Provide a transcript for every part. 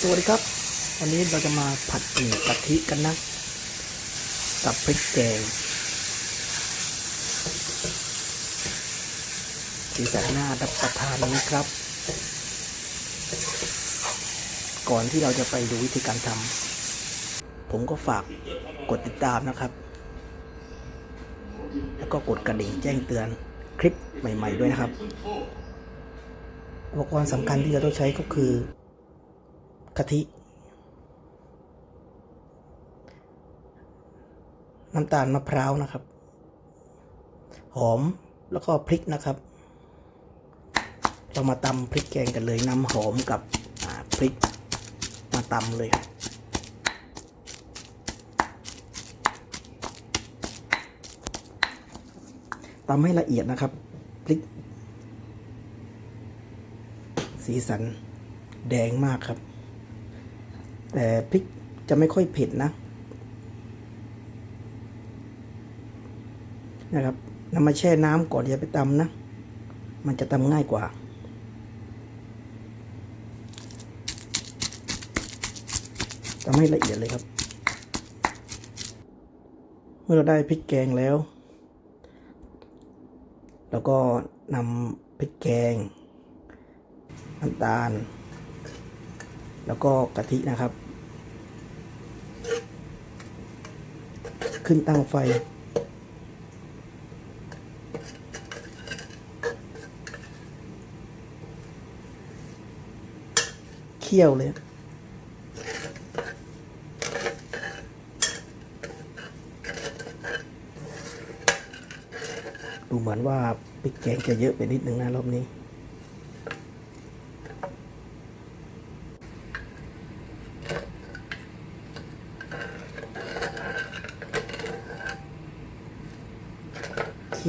สวัสดีครับ วันนี้เราจะมาผัดหมี่กะทิกันนะ กับพริกแกงสีสันหน้ารับประทานนี้ครับ ก่อนที่เราจะไปดูวิธีการทำผมก็ฝากกดติดตามนะครับ แล้วก็กดกระดิ่งแจ้งเตือนคลิปใหม่ ๆ ด้วยนะครับ อุปกรณ์สำคัญที่เราต้องใช้ก็คือ กะทิ น้ำตาลมะพร้าวนะครับ หอมแล้วก็พริกนะครับ เรามาตำพริกแกงกันเลยน้ำหอมกับพริกมาตำเลยตำให้ละเอียดนะครับพริก สีสันแดงมากครับ แต่พริกจะไม่ค่อยเผ็ดนะนะครับนำมาแช่น้ำก่อนอย่าไปตำนะ มันจะตำง่ายกว่า ตำให้ละเอียดเลยครับ เมื่อเราได้พริกแกงแล้ว แล้วก็นำพริกแกงน้ำตาล แล้วก็กะทินะครับ ขึ้นตั้งไฟ เคี่ยวเลยดูเหมือนว่าพริกแกงจะเยอะไปนิดนึงนะรอบนี้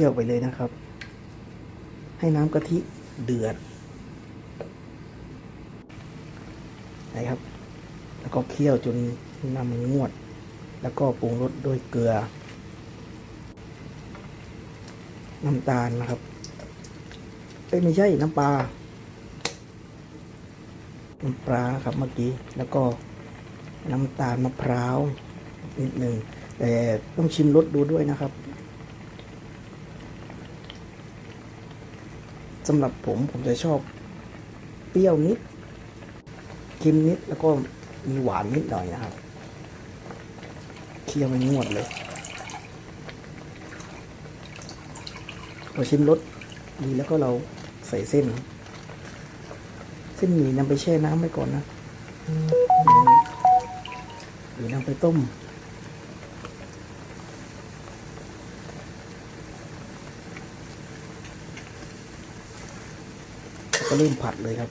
คี่ยวไปเลยนะครับ ให้น้ำกะทิเดือดนะครับ แล้วก็เคี่ยวจนน้ำมันงวด แล้วก็ปรุงรสด้วยเกลือ น้ำตาลนะครับเอ้ไม่ใช่น้ำปลาน้ำปลาครับเมื่อกี้ แล้วก็น้ำตาลมะพร้าวนิดหนึ่งแต่ต้องชิมรสดูด้วยนะครับ สำหรับผมผมจะชอบเปรี้ยวนิดเค็มนิดแล้วก็มีหวานนิดหน่อยนะครับเคี่ยวไม่งวดเลยพอชิมรสดีแล้วก็เราใส่เส้น เส้นหมี่นำไปแช่น้ำไว้ก่อนนะหรือนำไปต้ม แล้ว ก็เริ่มผัดเลยครับ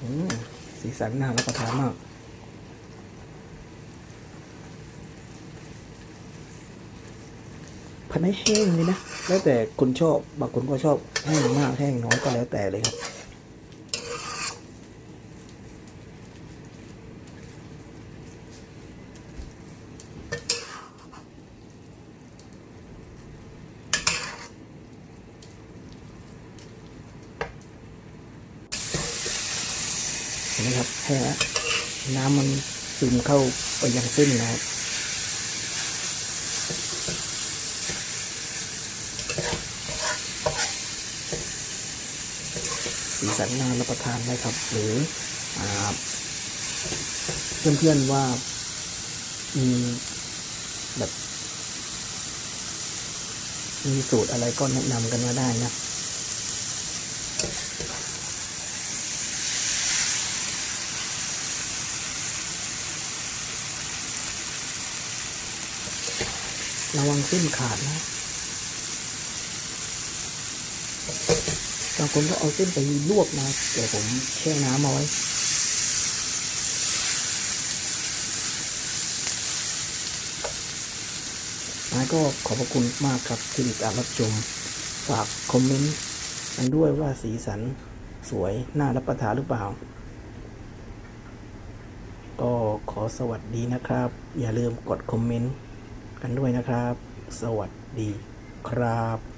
อืมสีสันน่ารับประทานมากผัดให้แห้งเลยนะ แล้วแต่คนชอบบางคนก็ชอบแห้งมากแห้งน้อยก็แล้วแต่เลยครับ ห็นไหมครับแห้งแล้วน้ำมันซึมเข้าไปยังเส้นนะครับสีสันน่ารับประทานไหมครับ หรืออเพื่อนๆว่ามีแบบมีสูตรอะไรก็แนะนำกันมาได้นะ ระวังเส้นขาดนะบางคนก็เอาเส้นไปลวกนะแต่ผมแช่น้ำเอาไว้นายก็ขอบพระคุณมากครับที่ติดตามรับชม ฝากคอมเมนต์กันด้วยว่าสีสันสวย น่ารับประทานหรือเปล่า ก็ขอสวัสดีนะครับ อย่าลืมกดคอมเมนต์ กันด้วยนะครับ สวัสดีครับ